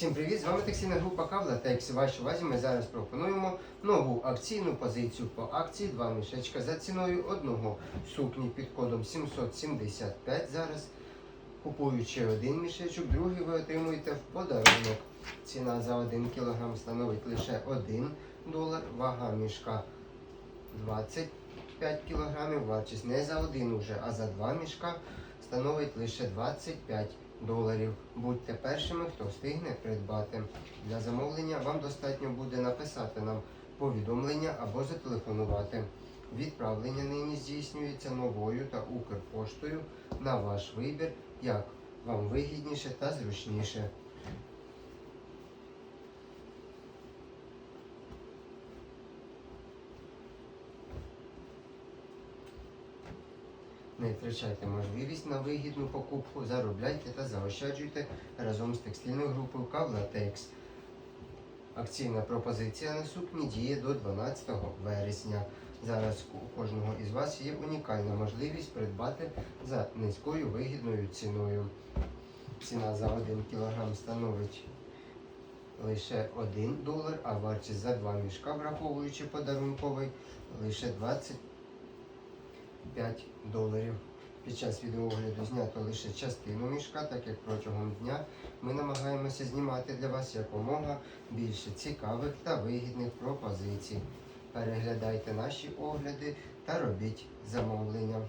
Всім привіт! З вами текстильна група Кавла та як вашій увазі ми зараз пропонуємо нову акційну позицію по акції два мішечка за ціною одного сукні під кодом 775 зараз. Купуючи один мішечок, другий ви отримуєте в подарунок. Ціна за 1 кг становить лише 1 долар, вага мішка 25 кг, вартість не за один уже, а за два мішка становить лише 25 доларів. Будьте першими, хто встигне придбати. Для замовлення вам достатньо буде написати нам повідомлення або зателефонувати. Відправлення нині здійснюється новою та Укрпоштою на ваш вибір, як вам вигідніше та зручніше. Не втрачайте можливість на вигідну покупку, заробляйте та заощаджуйте разом з текстильною групою Кавлатекс. Акційна пропозиція на сукні діє до 12 вересня. Зараз у кожного із вас є унікальна можливість придбати за низькою вигідною ціною. Ціна за 1 кг становить лише 1 долар, а вартість за 2 мішка, враховуючи подарунковий, лише 25 доларів. Під час відеогляду знято лише частину мішка, так як протягом дня ми намагаємося знімати для вас якомога більше цікавих та вигідних пропозицій. Переглядайте наші огляди та робіть замовлення.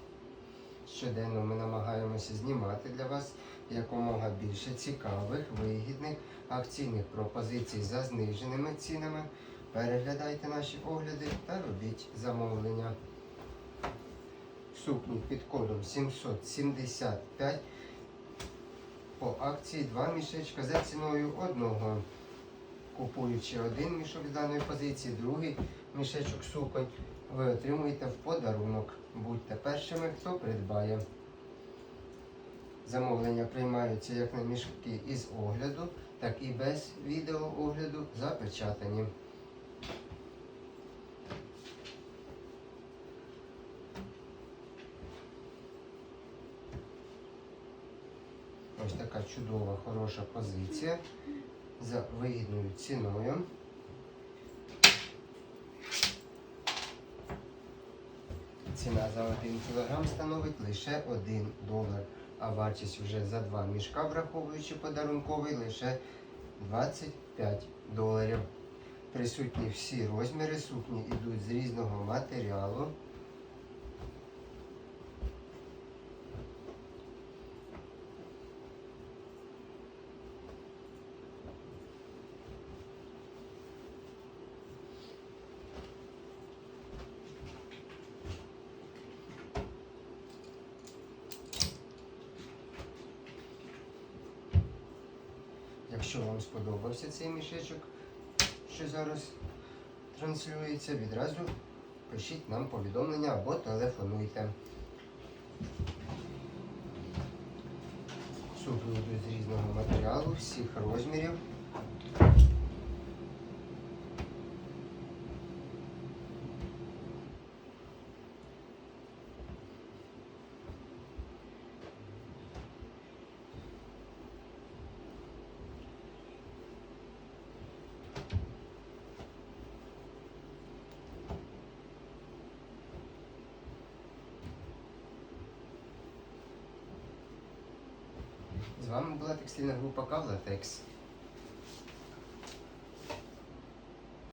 Щоденно ми намагаємося знімати для вас якомога більше цікавих, вигідних акційних пропозицій за зниженими цінами. Переглядайте наші огляди та робіть замовлення. Сукні під кодом 775 по акції два мішечка за ціною одного. Купуючи один мішок з даної позиції, другий мішечок суконь, ви отримуєте в подарунок. Будьте першими, хто придбає. Замовлення приймаються як на мішки із огляду, так і без відеоогляду запечатані. Ось така чудова, хороша позиція за вигідною ціною. Ціна за 1 кг становить лише 1 долар, а вартість вже за два мішка, враховуючи подарунковий, лише 25 доларів. Присутні всі розміри сукні йдуть з різного матеріалу. Якщо вам сподобався цей мішечок, що зараз транслюється, відразу пишіть нам повідомлення або телефонуйте. Суп йдуть з різного матеріалу, всіх розмірів. З вами була текстильна група Кавлатекс.